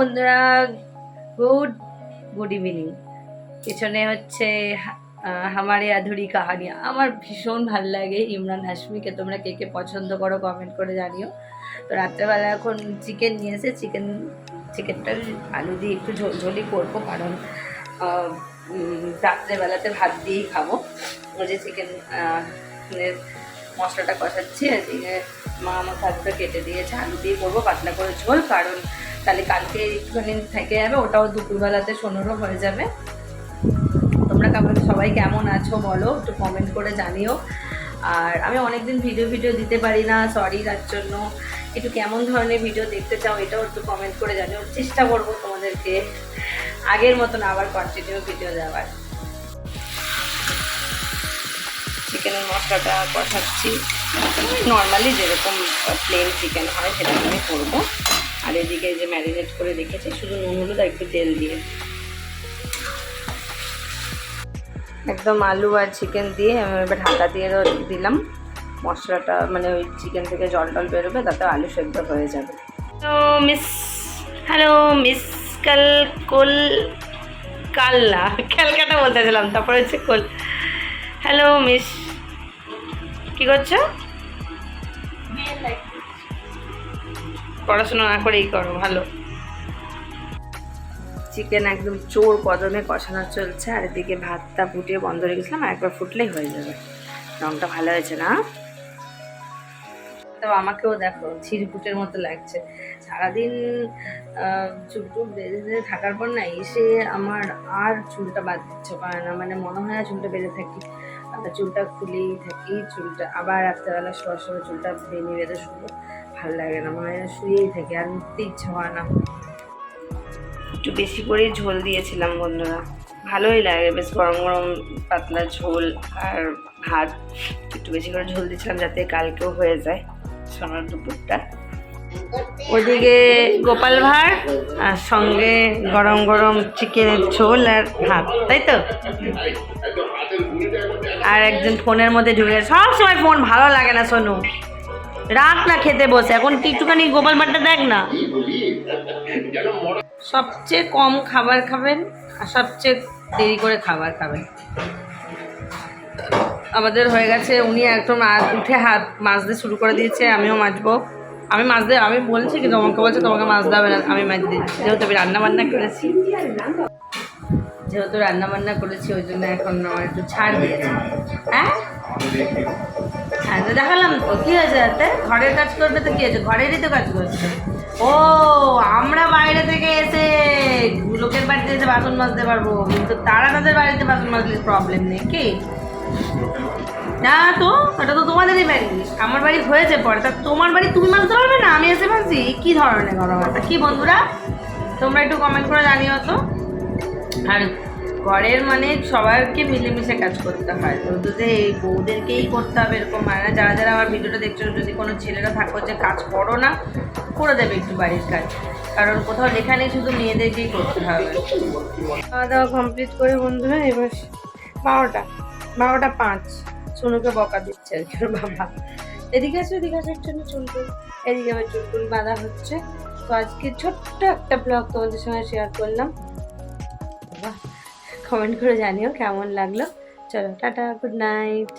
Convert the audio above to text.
বন্ধুরা good good evening পিছনে হচ্ছে হামারে আধুরি কাহানি। আমার ভীষণ ভালো লাগে ইমরান হাসমিকে তোমরা কে কে পছন্দ করো কমেন্ট করে জানিও। তো রাত্রেবেলা এখন চিকেন নিয়ে এসে চিকেন চিকেনটা আলু দিয়ে একটু ঝোল, ঝোলই করব। কারণ রাত্রেবেলাতে ভাত দিয়েই খাব। ওই যে চিকেন মশলাটা কষাচ্ছি। এদিকে মা আমার ভাতটা কেটে দিয়েছে। আলু দিয়ে করব। পাতলা করে ঝোল। কারণ তাহলে কালকে একটুখানি থেকে যাবে, ওটাও দুপুরবেলাতে সোনেরও হয়ে যাবে। তোমরা কেমন সবাই কেমন আছো বলো, একটু কমেন্ট করে জানিও। আর আমি অনেকদিন ভিডিও ভিডিও দিতে পারি না সরি তার জন্য। একটু কেমন ধরনের ভিডিও দেখতে চাও এটাও একটু কমেন্ট করে জানিও, চেষ্টা করব তোমাদেরকে। আগের মতন আবার কন্টিনিউ ভিডিও দেওয়ার। চিকেনের মশলাটা কষাচ্ছি। নর্মালি যেরকম প্লেন চিকেন হয় সেটা আমি করব। আর এদিকে যে ম্যারিনেট করে রেখেছি শুধু নুন হলুদ আর একটু তেল দিয়ে। একদম আলু আর চিকেন দিয়ে আমি এবার ঢাকা দিয়ে দিলাম। মশলাটা মানে ওই চিকেন থেকে জল টল বেরোবে তাতে আলু সেদ্ধ হয়ে যাবে। তো মিস হ্যালো মিস কাল কোল কাল্লা ক্যালকাটা বলতেছিলাম তারপরে হচ্ছে কোল। হ্যালো মিস কি করছ? পড়াশোনা না করেই করো ভালো। চিকেন একদম চোর কদমে কষানো চলছে আর এদিকে ভাতটা ফুটিয়ে বন্ধ রেখেছিলাম একবার ফুটলেই হয়ে যাবে। রংটা ভালো হয়েছে না? তো আমাকেও দেখো ছিরপুটের মতো লাগছে। সারাদিন আহ, চুল টুল বেঁধে থাকার পর না এসে আমার আর চুলটা বাদ দিচ্ছে পারে না। মানে মনে হয় না চুলটা বেঁধে থাকি। চুলটা খুলেই থাকি চুলটা আবার রাত্রেবেলা শোয়ার সময় চুলটা বেঁধে বেঁধে শুলো ভালো লাগে না, মনে হয় শুয়েই থাকি, আর উঠতে ইচ্ছা হয় না। একটু বেশি করেই ঝোল দিয়েছিলাম বন্ধুরা। ভালোই লাগে, বেশ গরম গরম পাতলা ঝোল আর ভাত। একটু বেশি করে ঝোল দিয়েছিলাম যাতে কালকেও হয়ে যায় সোনার দুপুরটা। ওদিকে গোপাল ভাঁড় আর সঙ্গে গরম গরম চিকেনের ঝোল আর ভাত, তাই তো? আর একজন ফোনের মধ্যে ঢুকে। সব সময় ফোন ভালো লাগে না, সোনু। রাখ না খেতে বসে, এখন একটুখানি গোপাল ভাঁড়টা দেখ না। সবচেয়ে কম খাবার খাবেন আর সবচেয়ে দেরি করে খাবার খাবেন। আমাদের হয়ে গেছে, উনি একদম উঠে হাত মাজতে শুরু করে দিয়েছে, আমিও মাজবো। আমি মাজতে, আমি বলছি কিন্তু আমাকে বলছে তোমাকে মাজতে হবে না, আমি মাজ দিচ্ছি। যেহেতু আমি রান্না বান্না করেছি, যেহেতু রান্না বান্না করেছি, ওই জন্য এখন আমার একটু ছাড় দিয়েছে। হ্যাঁ? হ্যাঁ তো দেখালাম তো, কী হয়েছে তাতে ঘরের কাজ করবে তো কী হয়েছে? ঘরেরই তো কাজ করছে। ও, আমরা বাইরে থেকে এসে লোকের বাড়িতে এসে বাসন মাজতে পারব। কিন্তু তারা তাদের বাড়িতে বাসন মাজলে প্রবলেম নেই, কি? না, তো, ওটা তো তোমাদেরই বাড়ি। আমার বাড়ি হয়েছে পরে, তা তোমার বাড়ি তুমি মাজতে পারবে না? আমি এসে মানছি? কী ধরনের গণমাতা কি বন্ধুরা? তোমরা একটু কমেন্ট করে জানিও তো। আর ঘরের মানে সবাইকে মিলেমিশে কাজ করতে হয়। তো যদি এই বউদেরকেই করতে হবে এরকম হয় না, যারা যারা আমার ভিডিওটা দেখছ, যদি কোনো ছেলেরা থাকো যে কাজ করো না, করে দেবে একটু বাড়ির কাজ। কারণ কোথাও লেখা নেই, শুধু মেয়েদেরকেই করতে হবে। খাওয়া দাওয়া কমপ্লিট করে বন্ধুরা, এবার বারোটা। বারোটা পাঁচ। সোনুকে বকা দিচ্ছে আর কি বাবা। এদিকে আছে এদিকে আছে একটু চুলকুল এদিকে আবার চুলকুল বাঁধা হচ্ছে। তো আজকে ছোট্ট একটা ব্লগ তোমাদের সঙ্গে শেয়ার করলাম। কমেন্ট করে জানিও কেমন লাগল। চলো টাটা গুড নাইট